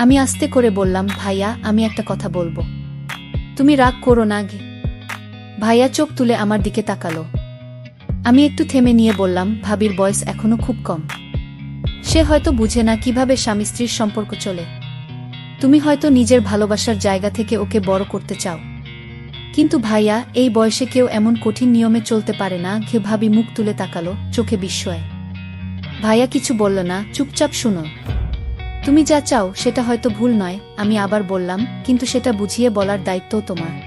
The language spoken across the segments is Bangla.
আমি আস্তে করে বললাম, ভাইয়া, আমি একটা কথা বলব। তুমি রাগ করো না গে ভাইয়া চোখ তুলে আমার দিকে তাকালো। আমি একটু থেমে নিয়ে বললাম, ভাবির বয়স এখনও খুব কম। সে হয়তো বুঝে না কীভাবে স্বামী স্ত্রীর সম্পর্ক চলে। তুমি হয়তো নিজের ভালোবাসার জায়গা থেকে ওকে বড় করতে চাও। কিন্তু ভাইয়া, এই বয়সে কেউ এমন কঠিন নিয়মে চলতে পারে না ঘে ভাবি মুখ তুলে তাকালো, চোখে বিস্ময়। ভাইয়া কিছু বলল না, চুপচাপ শুনো। তুমি যা চাও, সেটা হয়তো ভুল নয়, আমি আবার বললাম, কিন্তু সেটা বুঝিয়ে বলার দায়িত্বও তোমার।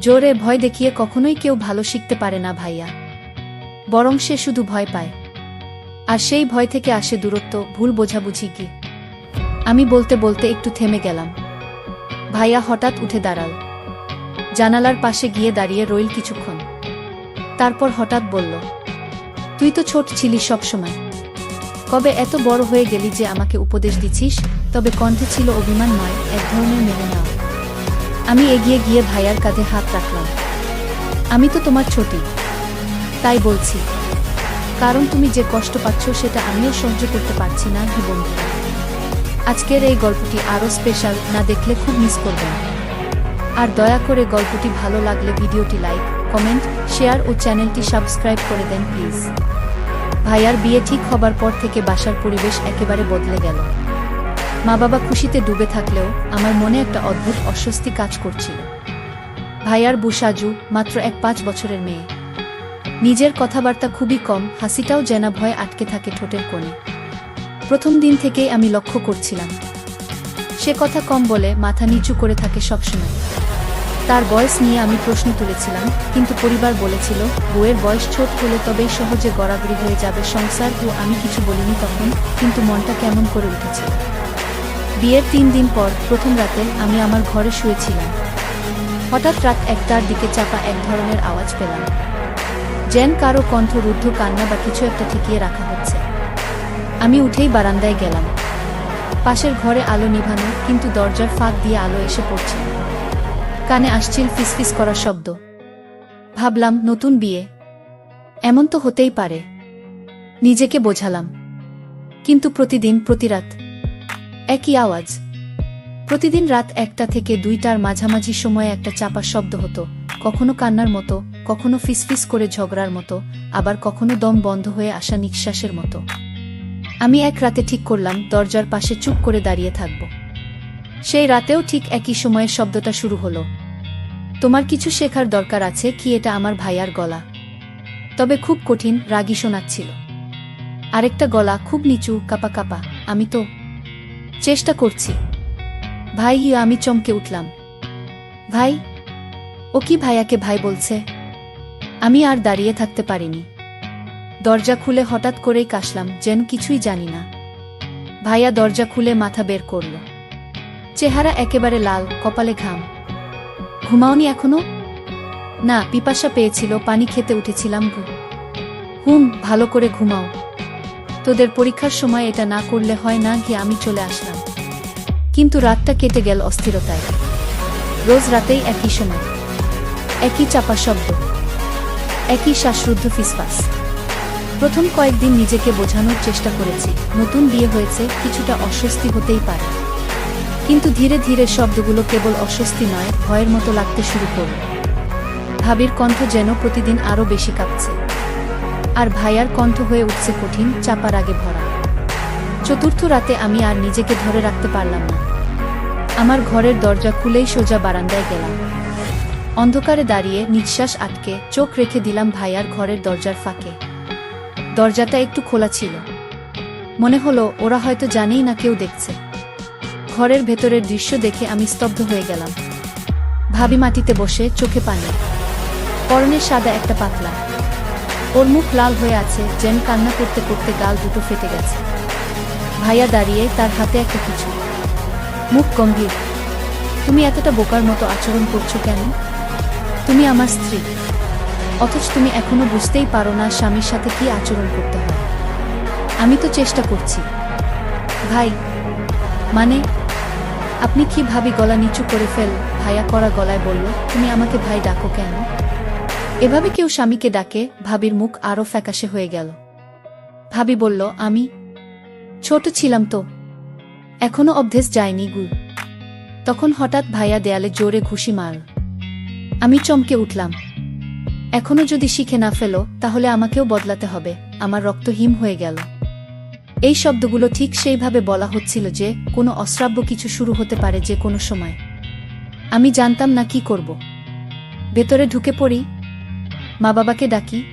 জোরে ভয় দেখিয়ে কখনোই কেউ ভালো শিখতে পারে না ভাইয়া। বরং সে শুধু ভয় পায়। আর সেই ভয় থেকে আসে দূরত্ব, ভুল বোঝাবুঝি কি। আমি বলতে বলতে একটু থেমে গেলাম। ভাইয়া হঠাৎ উঠে দাঁড়াল। জানালার পাশে গিয়ে দাঁড়িয়ে রইল কিছুক্ষণ। তারপর হঠাৎ বলল, তুই তো ছোট ছিলি সবসময়। কবে এত বড় হয়ে গেলি যে আমাকে উপদেশ দিছিস তবে কণ্ঠে ছিল অভিমান নয়, এক ধরনের মেনে নেওয়া আমি এগিয়ে গিয়ে ভাইয়ার কাঁধে হাত রাখলাম। আমি তো তোমার ছোটি। তাই বলছি, কারণ তুমি যে কষ্ট পাচ্ছ সেটা আমিও সহ্য করতে পারছি না, কি বন্ধু? আজকের এই গল্পটি আরও স্পেশাল, না দেখলে খুব মিস করবেন। আর দয়া করে গল্পটি ভালো লাগলে ভিডিওটি লাইক, কমেন্ট, শেয়ার ও চ্যানেলটি সাবস্ক্রাইব করে দেন, প্লিজ। ভাইয়ার বিয়ে ঠিক হবার পর থেকে বাসার পরিবেশ একেবারে বদলে গেল। মা বাবা খুশিতে ডুবে থাকলেও আমার মনে একটা অদ্ভুত অস্বস্তি কাজ করছিল। ভাইয়ার বুসাজু মাত্র এক পাঁচ বছরের মেয়ে। নিজের কথাবার্তা খুবই কম, হাসিটাও জেনা ভয়ে আটকে থাকে ঠোঁটের কোণে। প্রথম দিন থেকেই আমি লক্ষ্য করছিলাম। সে কথা কম বলে মাথা নিচু করে থাকে সবসময়। তার বয়স নিয়ে আমি প্রশ্ন তুলেছিলাম, কিন্তু পরিবার বলেছিল, বউয়ের বয়স ছোট হলে তবেই সহজে গড়াগড়ি হয়ে যাবে, সংসার ও আমি কিছু বলিনি তখন, কিন্তু মনটা কেমন করে উঠেছিল বিয়ের তিন দিন পর, প্রথম রাতে আমি আমার ঘরে শুয়েছিলাম। হঠাৎ রাত একটার দিকে চাপা এক ধরনের আওয়াজ পেলাম। যেন কারও কণ্ঠ রুদ্ধ, কান্না বা কিছু একটা ঠেকিয়ে রাখা হচ্ছে। আমি উঠেই বারান্দায় গেলাম। পাশের ঘরে আলো নিভানো, কিন্তু দরজার ফাঁক দিয়ে আলো এসে পড়ছে কানে আসছিল ফিসফিস করা শব্দ। ভাবলাম, নতুন বিয়ে। এমন তো হতেই পারে। নিজেকে বোঝালাম। কিন্তু প্রতিদিন, প্রতি রাত একই আওয়াজ। প্রতিদিন রাত একটা থেকে দুইটার মাঝামাঝি সময়ে একটা চাপা শব্দ হতো। কখনো কান্নার মতো, কখনো ফিসফিস করে ঝগড়ার মতো, আবার কখনো দম বন্ধ হয়ে আসা নিঃশ্বাসের মতো। আমি এক রাতে ঠিক করলাম, দরজার পাশে চুপ করে দাঁড়িয়ে থাকব। সেই রাতেও ঠিক একই সময়ে শব্দটা শুরু হলো। তোমার কিছু শেখার দরকার আছে কি এটা আমার ভাইয়ার গলা? তবে খুব কঠিন রাগী শোনাচ্ছিল। আরেকটা গলা, খুব নিচু, কাপা কাপা, আমি তো চেষ্টা করছি। ভাই, আমি চমকে উঠলাম। ভাই, ও কি ভাইয়াকে ভাই বলছে? আমি আর দাঁড়িয়ে থাকতে পারিনি। দরজা খুলে হঠাৎ করেই কাশলাম, যেন কিছুই জানি না। ভাইয়া দরজা খুলে মাথা বের করল। চেহারা একেবারে লাল, কপালে ঘাম। ঘুমাওনি এখনও? না, পিপাসা পেয়েছিল, পানি খেতে উঠেছিলাম গো। হুম, ভালো করে ঘুমাও। তোদের পরীক্ষার সময় এটা না করলে হয় না গিয়ে আমি চলে আসলাম। কিন্তু রাতটা কেটে গেল অস্থিরতায়। রোজ রাতেই একই সময়। একই চাপা শব্দ। একই শ্বাসরুদ্ধ ফিসফাস। প্রথম কয়েকদিন নিজেকে বোঝানোর চেষ্টা করেছি, নতুন বিয়ে হয়েছে, কিছুটা অস্বস্তি হতেই পারে। কিন্তু ধীরে ধীরে শব্দগুলো কেবল অস্বস্তি নয়, ভয়ের মতো লাগতে শুরু করল। ভাবির কণ্ঠ যেন প্রতিদিন আরও বেশি কাঁপছে। আর ভাইয়ার কণ্ঠ হয়ে উঠছে কঠিন, চাপার আগে ভরা। চতুর্থ রাতে আমি আর নিজেকে ধরে রাখতে পারলাম না। আমার ঘরের দরজা খুলেই সোজা বারান্দায় গেলাম। অন্ধকারে দাঁড়িয়ে নিঃশ্বাস আটকে চোখ রেখে দিলাম ভাইয়ার ঘরের দরজার ফাঁকে। দরজাটা একটু খোলা ছিল। মনে হলো, ওরা হয়তো জানেই না কেউ দেখছে। ঘরের ভেতরের দৃশ্য দেখে আমি স্তব্ধ হয়ে গেলাম। ভাবি মাটিতে বসে চোখে পানি। পরনে সাদা একটা পাতলা। ওর মুখ লাল হয়ে আছে, যেন কান্না করতে করতে গাল দুটো ফেটে গেছে। ভাইয়া দাঁড়িয়ে তার হাতে একটা কিছু। মুখ গম্ভীর। তুমি এতটা বোকার মতো আচরণ করছ কেন? তুমি আমার স্ত্রী। অথচ তুমি এখনও বুঝতেই পারো না স্বামীর সাথে কি আচরণ করতে হয়। আমি তো চেষ্টা করছি। ভাই মানে আপনি কি ভাবি গলা নিচু করে ফেল? ভাইয়া করা গলায় বলল, তুমি আমাকে ভাই ডাকো কেন? এভাবে কেউ স্বামীকে ডাকে, ভাবির মুখ আরও ফ্যাকাশে হয়ে গেল। ভাবি বলল, আমি ছোট ছিলাম তো। এখনও অভ্যেস যায়নি গু। তখন হঠাৎ ভাইয়া দেয়ালে জোরে ঘুষি মার। আমি চমকে উঠলাম। এখনও যদি শিখে না ফেলো, তাহলে আমাকেও বদলাতে হবে। আমার রক্ত হিম হয়ে গেল। এই শব্দগুলো ঠিক সেইভাবে বলা হচ্ছিল যে কোনো অশ্রাব্য কিছু শুরু হতে পারে যে কোনো সময়। আমি জানতাম না কি করব। ভেতরে ঢুকে পড়ি। মা বাবাকে ডাকি।